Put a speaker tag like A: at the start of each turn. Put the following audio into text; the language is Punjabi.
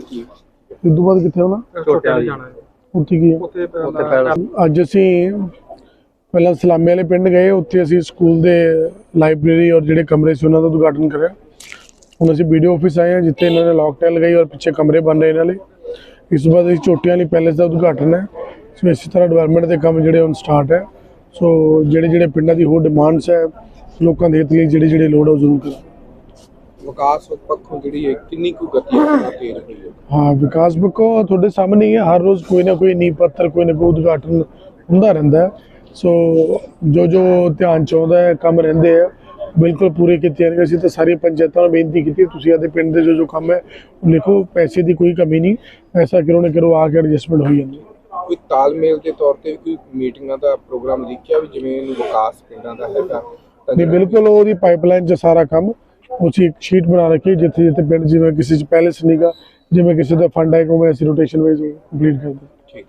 A: ਕੀ
B: ਇਸ ਤੋਂ ਬਾਅਦ ਕਿੱਥੇ ਹੋਣਾ?
A: ਛੋਟੇ ਵਾਲੀ ਜਾਣਾ
B: ਉੱਥੇ ਕੀ ਹੈ?
A: ਉੱਥੇ
C: ਉੱਥੇ ਪਹਿਲਾਂ
B: ਅੱਜ ਅਸੀਂ ਪਹਿਲਾਂ ਸਲਾਮੇ ਵਾਲੇ ਪਿੰਡ ਗਏ ਉੱਥੇ ਅਸੀਂ ਸਕੂਲ ਦੇ ਲਾਇਬ੍ਰੇਰੀ ਔਰ ਜਿਹੜੇ ਕਮਰੇ ਸੀ ਉਹਨਾਂ ਦਾ ਉਦਘਾਟਨ ਕਰਿਆ। ਹੁਣ ਅਸੀਂ ਵੀਡੀਓ ਆਫਿਸ ਆਏ ਹਾਂ ਜਿੱਥੇ ਇਹਨਾਂ ਨੇ ਲੌਕਟਾਈਨ ਲਗਾਈ ਔਰ ਪਿੱਛੇ ਕਮਰੇ ਬਣ ਰਹੇ ਇਹਨਾਂ ਲਈ ਇਸ ਤੋਂ ਬਾਅਦ ਅਸੀਂ ਚੋਟੀਆਂ ਵਾਲੀ ਪੈਲੇਸ ਦਾ ਉਦਘਾਟਨ ਹੈ। ਸੋ ਇਸੇ ਤਰ੍ਹਾਂ ਡਿਵੈਲਪਮੈਂਟ ਦੇ ਕੰਮ ਜਿਹੜੇ ਹੁਣ ਸਟਾਰਟ ਹੈ। ਸੋ ਜਿਹੜੇ ਜਿਹੜੇ ਪਿੰਡਾਂ ਦੀ ਹੋਰ ਡਿਮਾਂਡਸ ਹੈ ਲੋਕਾਂ ਦੇ ਹਿੱਤ ਲਈ ਜਿਹੜੇ ਜਿਹੜੇ ਲੋੜ ਹੈ ਜ਼ਰੂਰ ਕਰਾਂ।
A: ਵਿਕਾਸ ਪੱਖੋਂ ਜਿਹੜੀ ਹੈ ਕਿੰਨੀ ਕੁ ਗਤੀ ਹੈ ਹੈ?
B: ਹਾਂ ਵਿਕਾਸ ਬਕੋ ਤੁਹਾਡੇ ਸਾਹਮਣੇ ਹੀ ਹੈ ਹਰ ਰੋਜ਼ ਕੋਈ ਨਾ ਕੋਈ ਨੀਂਹ ਪੱਥਰ ਕੋਈ ਨਾ ਕੋਈ ਉਦਘਾਟਨ ਹੁੰਦਾ ਰਹਿੰਦਾ ਹੈ। ਸੋ ਜੋ ਜੋ ਧਿਆਨ ਚ ਆਉਂਦਾ ਹੈ ਕੰਮ ਰਹਿੰਦੇ ਆ ਬਿਲਕੁਲ ਪੂਰੇ ਕੀਤੇ ਜਾਣਗੇ। ਅਸੀਂ ਤਾਂ ਸਾਰੀਆਂ ਪੰਚਾਇਤਾਂ ਨੂੰ ਬੇਨਤੀ ਕੀਤੀ ਤੁਸੀਂ ਆਦੇ ਪਿੰਡ ਦੇ ਜੋ ਜੋ ਕੰਮ ਹੈ ਉਹ ਲਿਖੋ ਪੈਸੇ ਦੀ ਕੋਈ ਕਮੀ ਨਹੀਂ ਪੈਸਾ ਕਰੋ ਨਾ ਕਰੋ ਆ ਕੇ ਐਡਜਸਟਮੈਂਟ ਹੋਈ ਜਾਂਦੀ।
A: ਕੋਈ ਤਾਲਮੇਲ ਦੇ ਤੌਰ ਤੇ ਵੀ ਕੋਈ ਮੀਟਿੰਗਾਂ ਦਾ ਪ੍ਰੋਗਰਾਮ ਲਿਖਿਆ ਵੀ ਜਿਵੇਂ ਵਿਕਾਸ ਪਿੰਡਾਂ ਦਾ ਹੈਗਾ
B: ਨਹੀਂ ਬਿਲਕੁਲ ਉਹਦੀ ਪਾਈਪਲਾਈਨ 'ਚ ਸਾਰਾ ਕੰਮ ਉਸੇ ਇੱਕ ਸ਼ੀਟ ਬਣਾ ਰੱਖੀ, ਜਿੱਥੇ ਜਿੱਥੇ ਪਿੰਡ ਜਿਵੇਂ ਕਿਸੇ 'ਚ ਪੈਲੇਸ ਨਹੀਂਗਾ ਜਿਵੇਂ ਕਿਸੇ ਦਾ ਫੰਡ ਹੈ ਕੋਈ ਅਸੀਂ ਰੋਟੇਸ਼ਨ ਵਾਈਜ਼ ਕੰਪਲੀਟ ਕਰਦੇ ਹਾਂ।
A: ਠੀਕ